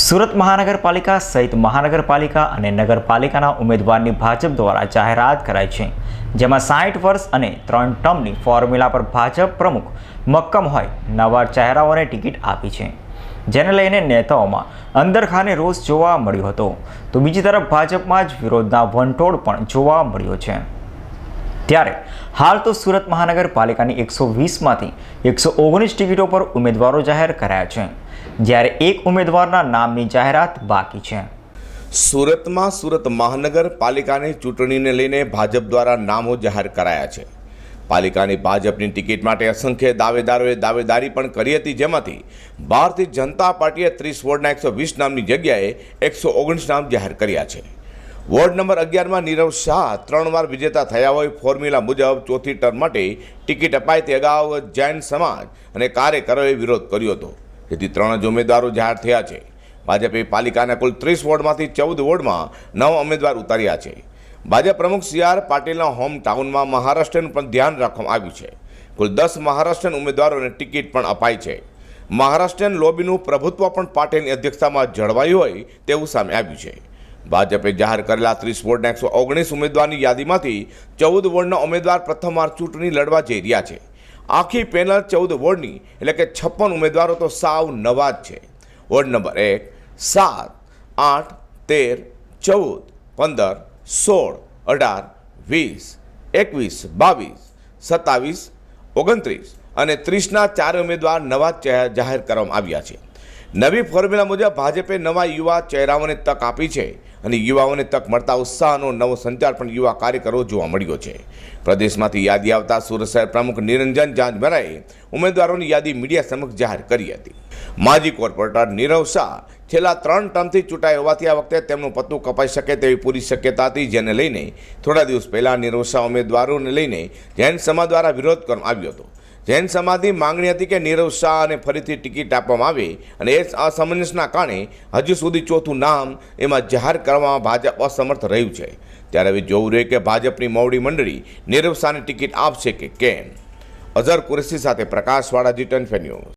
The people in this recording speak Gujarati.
સુરત મહાનગરપાલિકા સહિત મહાનગરપાલિકા અને નગરપાલિકાના ઉમેદવારની ભાજપ દ્વારા જાહેરાત કરાઈ છે. જેમાં સાઠ વર્ષ અને ત્રણ ટર્મની ફોર્મ્યુલા પર ભાજપ પ્રમુખ મક્કમ હોય નવા ચહેરાઓને ટિકિટ આપી છે. જેને લઈને નેતાઓમાં અંદરખાને રોષ જોવા મળ્યો હતો. તો બીજી તરફ ભાજપમાં જ વિરોધના વંટોળ પણ જોવા મળ્યો છે. ત્યારે હાલ તો સુરત મહાનગરપાલિકાની એકસો વીસમાંથી એકસો ઓગણીસ ટિકિટો પર ઉમેદવારો જાહેર કરાયા છે, જ્યારે એક ઉમેદવારના નામની જાહેરાત બાકી છે. સુરતમાં સુરત મહાનગરપાલિકાની ચૂંટણીને લઈને ભાજપ દ્વારા નામો જાહેર કરાયા છે. પાલિકાની ભાજપની ટિકિટ માટે અસંખ્ય દાવેદારોએ દાવેદારી પણ કરી હતી, જેમાંથી ભારતીય જનતા પાર્ટીએ ત્રીસ વોર્ડના એકસો વીસ નામની જગ્યાએ એકસો ઓગણીસ નામ જાહેર કર્યા છે. વોર્ડ નંબર અગિયારમાં નીરવ શાહ ત્રણ વાર વિજેતા થયા હોય ફોર્મ્યુલા મુજબ ચોથી ટર્મ માટે ટિકિટ અપાય તે અગાઉ જૈન સમાજ અને કાર્યકરોએ વિરોધ કર્યો હતો. જેથી ત્રણ જ ઉમેદવારો જાહેર થયા છે. ભાજપે પાલિકાના કુલ ત્રીસ વોર્ડમાંથી ચૌદ વોર્ડમાં નવ ઉમેદવાર ઉતાર્યા છે. ભાજપ પ્રમુખ સી આર પાટીલના હોમ ટાઉનમાં મહારાષ્ટ્રનું પણ ધ્યાન રાખવામાં આવ્યું છે. કુલ દસ મહારાષ્ટ્રન ઉમેદવારોને ટિકિટ પણ અપાઈ છે. મહારાષ્ટ્રીયન લોબીનું પ્રભુત્વ પણ પાટીલની અધ્યક્ષતામાં જળવાયું હોય તેવું સામે આવ્યું છે. ભાજપે જાહેર કરેલા ત્રીસ વોર્ડના એકસો ઓગણીસ ઉમેદવારની યાદીમાંથી ચૌદ વોર્ડના ઉમેદવાર પ્રથમવાર ચૂંટણી લડવા જઈ રહ્યા છે. આખી પેનલ ચૌદ વોર્ડની, એટલે કે છપ્પન ઉમેદવારો તો સાવ નવા જ છે. વોર્ડ નંબર એક, સાત, આઠ, તેર, ચૌદ, પંદર, સોળ, અઢાર, વીસ, એકવીસ, બાવીસ, સત્તાવીસ, ઓગણત્રીસ અને ત્રીસના ચાર ઉમેદવાર નવા જાહેર કરવામાં આવ્યા છે. નવી ફોર્મ્યુલા મુજબ ભાજપે નવા યુવા ચહેરાઓને તક આપી છે. અને યુવાઓને તક મળતા ઉત્સાહનો નવો સંચાર પણ યુવા કાર્યકરો જોવા મળ્યો છે. પ્રદેશમાંથી યાદી આવતા સુરત શહેર પ્રમુખ નિરંજન જાંજમરાએ ઉમેદવારોની યાદી મીડિયા સમક્ષ જાહેર કરી હતી. માજી કોર્પોરેટર નીરવ શાહ છેલ્લા ત્રણ ટર્મથી ચૂંટાઈ હોવાથી આ વખતે તેમનું પત્તું કપાઈ શકે તેવી પૂરી શક્યતા હતી, જેને લઈને થોડા દિવસ પહેલાં નીરવ શાહ ઉમેદવારોને લઈને જૈન સમાજ દ્વારા વિરોધ કરવામાં આવ્યો હતો. જૈન સમાધિ માંગણી હતી કે નીરવ શાહને ફરીથી ટિકિટ આપવામાં આવે અને એ અસમંજસના કારણે હજુ સુધી ચોથું નામ એમાં જાહેર કરવામાં ભાજપ અસમર્થ રહ્યું છે. ત્યારે હવે જોવું રહ્યું કે ભાજપની મોવડી મંડળી નીરવ શાહને ટિકિટ આપશે કે કેમ? અઝર કુરેશી સાથે પ્રકાશવાળા જી ન્યૂઝ.